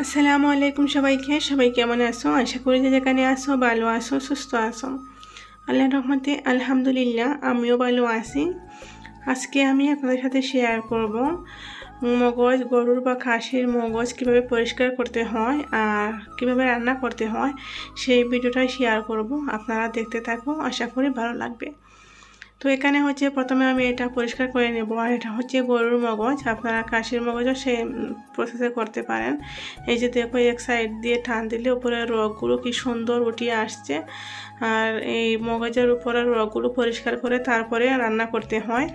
আসসালামু আলাইকুম সবাইকে। সবাই কেমন আছো? আশা করি যে যেখানে আসো ভালো আসো সুস্থ আসো আল্লাহ রহমতে আলহামদুলিল্লাহ আমিও ভালো আছি। আজকে আমি আপনাদের সাথে শেয়ার করব মগজ, গরুর বা খাসির মগজ কীভাবে পরিষ্কার করতে হয় আর কীভাবে রান্না করতে হয়, সেই ভিডিওটাই শেয়ার করব। আপনারা দেখতে থাকো, আশা করি ভালো লাগবে। তো এখানে হচ্ছে প্রথমে আমি এটা পরিষ্কার করে নেব আর এটা হচ্ছে গরুর মগজ। আপনারা কাশির মগজও সে প্রসেসে করতে পারেন। এই যে দেখো, এক সাইড দিয়ে টান দিলে উপরে রগগুলো কি সুন্দর উঠিয়ে আসছে। আর এই মগজের উপরে রগগুলো পরিষ্কার করে তারপরে রান্না করতে হয়।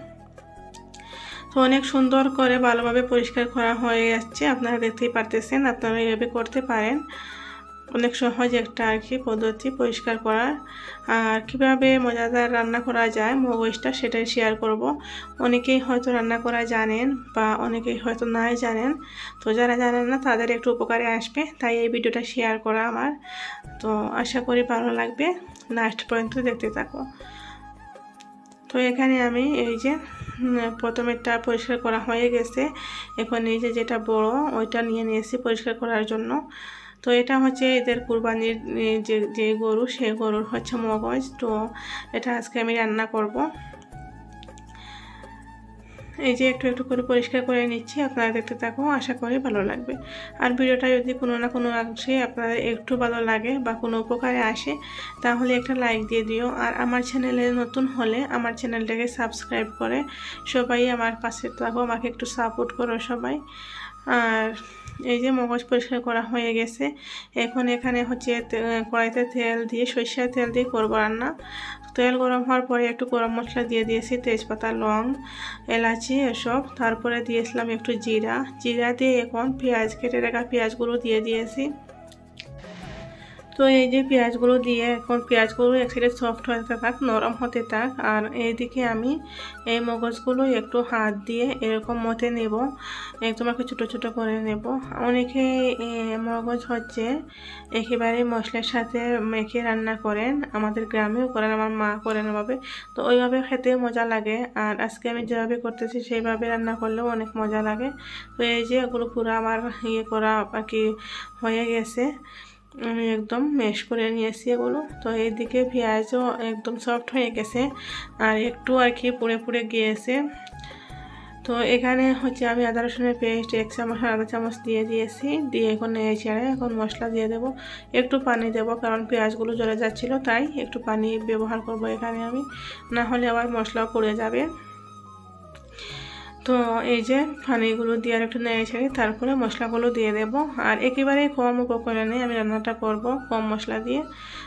তো অনেক সুন্দর করে ভালোভাবে পরিষ্কার করা হয়ে যাচ্ছে। আপনারা দেখতেই পারতেছেন, আপনারা এইভাবে করতে পারেন। অনেক সহজ একটা আর কি পদ্ধতি পরিষ্কার করার। আর কীভাবে মজাদার রান্না করা যায়, মগজটা সেটাই শেয়ার করব। অনেকেই হয়তো রান্না করা জানেন বা অনেকেই হয়তো নাই জানেন। তো যারা জানেন না, তাদের একটু উপকারে আসবে। তাই এই ভিডিওটা শেয়ার করা আমার। তো আশা করি ভালো লাগবে। লাস্ট পর্যন্ত দেখতে থাকো। তো এখানে আমি এই যে প্রথমেরটা পরিষ্কার করা হয়ে গেছে। এখন এই যে যেটা বড়, ওইটা নিয়ে নিয়েছি পরিষ্কার করার জন্য। তো এটা হচ্ছে এদের কুরবানির যে যে গরু, সে গরুর হচ্ছে মগজ। তো এটা আজকে আমি রান্না করব। এই যে একটু একটু করে পরিষ্কার করে নিচ্ছি, আপনারা দেখতে থাকো আশা করি ভালো লাগবে। আর ভিডিওটা যদি কোনো না কোনো অংশে আপনাদের একটু ভালো লাগে বা কোনো উপকারে আসে, তাহলে একটা লাইক দিয়ে দিও। আর আমার চ্যানেলে নতুন হলে আমার চ্যানেলটাকে সাবস্ক্রাইব করে সবাই আমার পাশে থাকো, আমাকে একটু সাপোর্ট করো সবাই। আর এই যে মগজ পরিষ্কার করা হয়ে গেছে। এখন এখানে হচ্ছে কড়াইতে তেল দিয়ে সরিষার তেল দিয়ে করব রান্না। তেল গরম হওয়ার পরে একটু গরম মশলা দিয়ে দিয়েছি, তেজপাতা, লং, এলাচি এসব। তারপরে দিয়েছিলাম একটু জিরা। জিরা দিয়ে এখন পেঁয়াজ, কেটে রাখা পেঁয়াজগুলো দিয়ে দিয়েছি। তো এই যে পেঁয়াজগুলো দিয়ে এখন পেঁয়াজগুলো এক সাইডে সফট হতে থাক নরম হতে থাক। আর এইদিকে আমি এই মগজগুলো একটু হাত দিয়ে এরকম মতে নেব, একদম একটু ছোটো ছোটো করে নেব। অনেকে মগজ হচ্ছে একেবারে মশলার সাথে মেখে রান্না করেন, আমাদের গ্রামেও করেন, আমার মা করেন ওভাবে। তো ওইভাবে খেতে মজা লাগে। আর আজকে আমি যেভাবে করতেছি, সেইভাবে রান্না করলেও অনেক মজা লাগে। তো এই যে ওগুলো পুরো আমার ইয়ে করা আর কি হয়ে গেছে। আমি একদম ম্যাশ করে নিয়েছি এগুলো। তো এইদিকে পেঁয়াজও একদম সফট হয়ে গেছে আর একটু আর কি পুড়ে পুড়ে গিয়েছে। তো এখানে হচ্ছে আমি আদা রসুনের পেস্ট এক চামচ আধা চামচ দিয়ে দিয়েছি। দিয়ে এখন ছেড়ে এখন মশলা দিয়ে দেব। একটু পানি দেব কারণ পেঁয়াজগুলো জ্বলে যাচ্ছিল, তাই একটু পানি ব্যবহার করব এখানে আমি। না হলে আবার মশলাও পড়ে যাবে। তো এই যে পানিগুলো দিয়ে একটু নেড়ে ছেড়ে তারপরে মশলাগুলো দিয়ে দেব। আর একেবারে কম উপকরণে আমি রান্নাটা করব কম মশলা দিয়ে।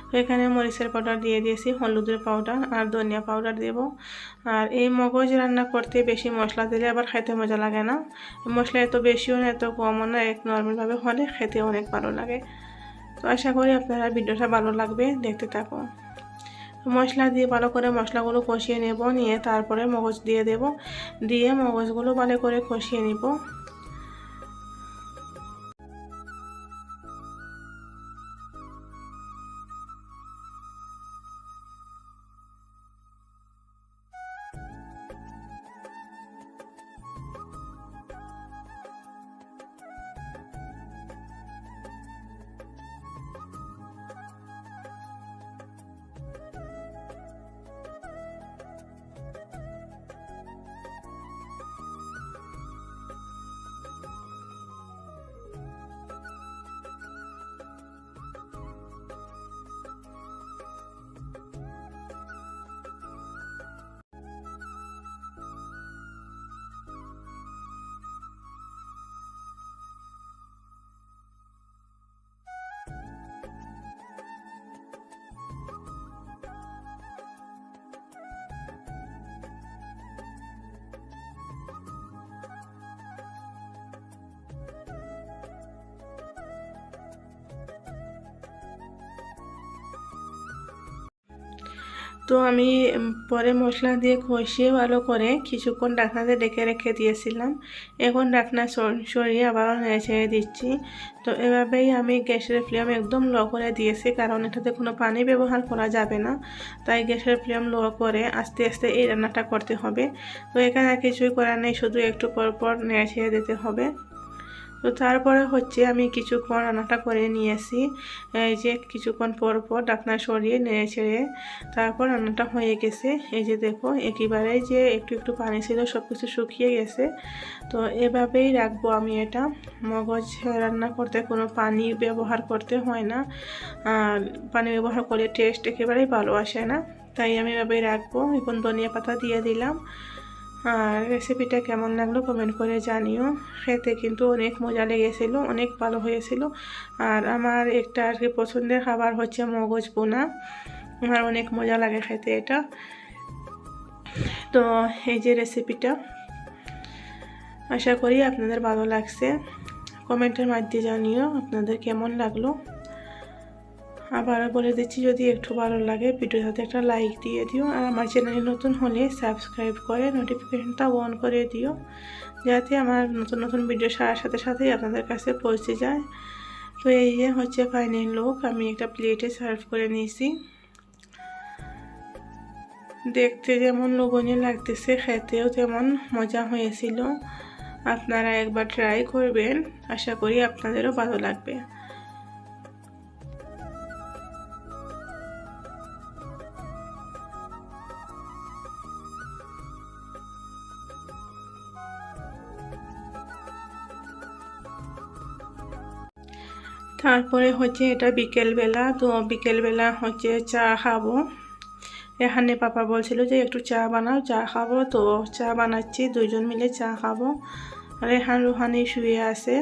তো এখানে মরিচের পাউডার দিয়ে দিয়েছি, হলুদের পাউডার আর ধনিয়া পাউডার দেব। আর এই মগজ রান্না করতে বেশি মশলা দিলে আবার খেতে মজা লাগে না। মশলা এত বেশিও না, এত কমও না, এক নর্মালভাবে হলে খেতে অনেক ভালো লাগে। তো আশা করি আপনারা ভিডিওটা ভালো লাগবে, দেখতে থাকুন। মশলা দিয়ে ভালো করে মশলাগুলো কষিয়ে নেব, নিয়ে তারপরে মগজ দিয়ে দেব। দিয়ে মগজগুলো ভালো করে কষিয়ে নিব। তো আমি পরে মশলা দিয়ে কষিয়ে ভালো করে কিছুক্ষণ ডাকনাতে ডেকে রেখে দিয়েছিলাম। এখন ডাকনা সরিয়ে আবারও নেড়ে ছেড়ে দিচ্ছি। তো এভাবেই আমি গ্যাসের ফ্লেম একদম লো করে দিয়েছি, কারণ এটাতে কোনো পানি ব্যবহার করা যাবে না। তাই গ্যাসের ফ্লেম লো করে আস্তে আস্তে এই রান্নাটা করতে হবে। তো এখানে কিছুই করার নেই, শুধু একটু পর পর নেড়ে ছেড়ে দিতে হবে। তো তারপরে হচ্ছে আমি কিছুক্ষণ রান্নাটা করে নিয়েছি। এই যে কিছুক্ষণ পর পর ডাকনা সরিয়ে নেড়ে ছেড়ে তারপর রান্নাটা হয়ে গেছে। এই যে দেখো, একেবারে যে একটু একটু পানি ছিল সব কিছু শুকিয়ে গেছে। তো এভাবেই রাখব আমি এটা। মগজ রান্না করতে কোনো পানি ব্যবহার করতে হয় না। পানি ব্যবহার করলে টেস্ট একেবারেই ভালো আসে না। তাই আমি এভাবেই রাখব। এখন ধনিয়া পাতা দিয়ে দিলাম। আর রেসিপিটা কেমন লাগল কমেন্ট করে জানিও। খেতে কিন্তু অনেক মজা লেগেছিল, অনেক ভালো হয়েছিল। আর আমার একটা আর কি পছন্দের খাবার হচ্ছে মগজ বোনা আমার অনেক মজা লাগে খেতে এটা। তো এই যে রেসিপিটা আশা করি আপনাদের ভালো লাগছে। কমেন্টের মাধ্যমে জানিও আপনাদের কেমন লাগল। আবার বলে দিচ্ছি, যদি একটু ভালো লাগে ভিডিওর সাথে একটা লাইক দিয়ে দিও আর আমার চ্যানেলে নতুন হলে সাবস্ক্রাইব করে নোটিফিকেশনটা অন করে দিও, যাতে আমার নতুন নতুন ভিডিও সারার সাথে সাথেই আপনাদের কাছে পৌঁছে যায়। তো এই যে হচ্ছে ফাইনাল লোক আমি একটা প্লেটে সার্ভ করে নিয়েছি। দেখতে যেমন লোভনীয় লাগতেছে, খেতেও তেমন মজা হয়েছিল। আপনারা একবার ট্রাই করবেন, আশা করি আপনাদেরও ভালো লাগবে। তারপরে হচ্ছে এটা বিকেলবেলা, তো বিকেলবেলা হচ্ছে চা খাব। এখানে পাপা বলছিল যে একটু চা বানাও, চা খাব, তো চা বানাচ্ছি, দুইজন মিলে চা খাব। এখান রুহানি শুয়ে আছে,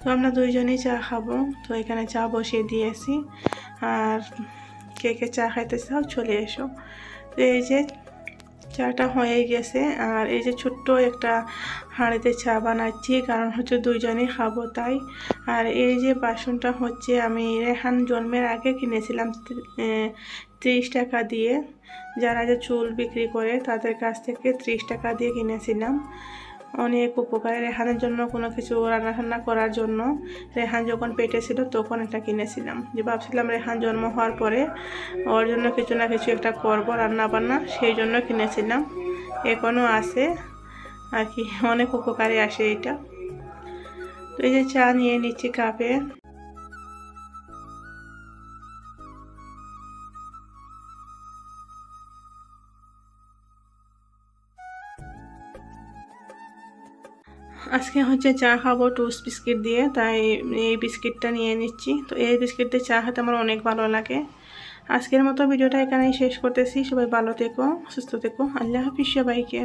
তো আমরা দুইজনেই চা খাব। তো এখানে চা বসিয়ে দিয়েছি। আর কে কে চা খাইতে চাও চলে এসো। তো এই যে চাটা হয়ে গেছে। আর এই যে ছোট্ট একটা হাঁড়িতে চা বানাচ্ছি, কারণ হচ্ছে দুইজনেই খাব তাই। আর এই যে বাসনটা হচ্ছে, আমি রেহান জন্মের আগে কিনেছিলাম ত্রিশ টাকা দিয়ে। যারা যে চুল বিক্রি করে, তাদের কাছ থেকে ত্রিশ টাকা দিয়ে কিনেছিলাম। অনেক উপকারে। রেহানের জন্য কোনো কিছু রান্না টান্না করার জন্য রেহান যখন পেটে ছিল তখন এটা কিনেছিলাম। যে ভাবছিলাম রেহান জন্ম হওয়ার পরে ওর জন্য কিছু না কিছু একটা করব রান্না বান্না সেই জন্য কিনেছিলাম। এখনও আছে। আর কি, অনেক উপকারে আসে এটা। তো এই যে চা নিয়ে নিচ্ছি কাপে। আজকে হচ্ছে চা খাব টোস্ট বিস্কিট দিয়ে, তাই এই বিস্কিটটা নিয়ে নিচ্ছি। তো এই বিস্কিট দিয়ে চা খেতে আমার অনেক ভালো লাগে। আজকের মতো ভিডিওটা এখানেই শেষ করতেছি। সবাই ভালো থেকো, সুস্থ থেকো। আল্লাহ হাফিজ সবাইকে।